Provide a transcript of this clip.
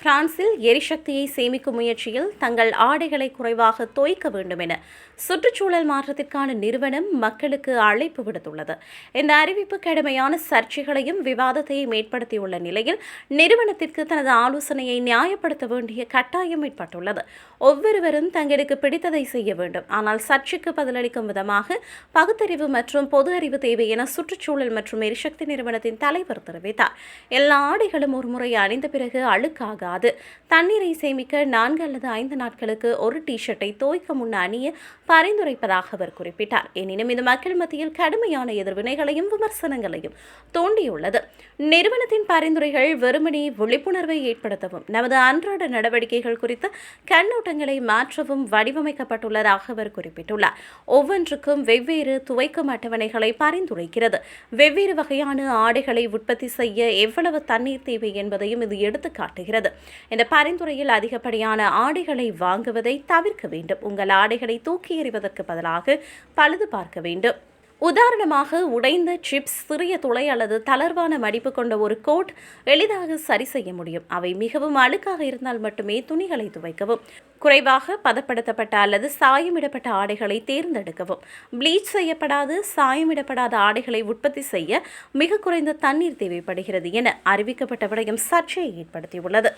பிரான்சில் எரிசக்தியை சேமிக்கும் முயற்சியில் தங்கள் ஆடைகளை குறைவாக தோய்க்க வேண்டும் என சுற்றுச்சூழல் மாற்றத்திற்கான நிறுவனம் மக்களுக்கு அழைப்பு விடுத்துள்ளது. இந்த அறிவிப்பு கடுமையான சர்ச்சைகளையும் விவாதத்தையும் ஏற்படுத்தியுள்ள நிலையில் நிறுவனத்திற்கு தனது ஆலோசனையை நியாயப்படுத்த வேண்டிய கட்டாயம் ஏற்பட்டுள்ளது. ஒவ்வொருவரும் தங்களுக்கு பிடித்ததை செய்ய வேண்டும். ஆனால் சர்ச்சைக்கு பதிலளிக்கும் விதமாக பகுத்தறிவு மற்றும் பொது அறிவு தேவை என சுற்றுச்சூழல் மற்றும் எரிசக்தி நிறுவனத்தின் தலைவர் தெரிவித்தார். எல்லா ஆடைகளும் ஒருமுறை அணிந்த பிறகு அழுக்காக அழுக்காகாது தண்ணீரை சேமிக்க நான்கு அல்லது ஐந்து நாட்களுக்கு ஒரு டி ஷர்ட்டை தோய்க்க முன் அணிய பரிந்துரைப்பதாக அவர் குறிப்பிட்டார். எனினும் இது மக்கள் மத்தியில் கடுமையான எதிர்வினைகளையும் விமர்சனங்களையும் தூண்டியுள்ளது. நிறுவனத்தின் பரிந்துரைகள் வெறுமனே விழிப்புணர்வை ஏற்படுத்தவும் நமது அன்றாட நடவடிக்கைகள் குறித்த கண்ணோட்டங்களை மாற்றவும் வடிவமைக்கப்பட்டுள்ளதாக அவர் குறிப்பிட்டுள்ளார். ஒவ்வொன்றுக்கும் வெவ்வேறு துவைக்கும் அட்டவணைகளை பரிந்துரைக்கிறது. வெவ்வேறு வகையான ஆடைகளை உற்பத்தி செய்ய எவ்வளவு தண்ணீர் தேவை என்பதையும் இது எடுத்து காட்டுகிறது இந்த பரிந்துரையில் அதிகப்படியான ஆடைகளை வாங்குவதை தவிர்க்க வேண்டும். உங்கள் ஆடைகளை தூக்கி எறிவதற்கு பதிலாக பழுது பார்க்க வேண்டும். உதாரணமாக உடைந்த சிப்ஸ் சிறிய துளை அல்லது தளர்வான மடிப்பு கொண்ட ஒரு கோட் எளிதாக சரி செய்ய முடியும். அவை மிகவும் அழுக்காக இருந்தால் மட்டுமே துணிகளை துவைக்கவும் குறைவாக பதப்படுத்தப்பட்ட அல்லது சாயமிடப்பட்ட ஆடைகளை தேர்ந்தெடுக்கவும். ப்ளீச் செய்யப்படாத சாயமிடப்படாத ஆடைகளை உற்பத்தி செய்ய மிக குறைந்த தண்ணீர் தேவைப்படுகிறது என அறிவிக்கப்பட்ட விடயம் சர்ச்சையை ஏற்படுத்தியுள்ளது.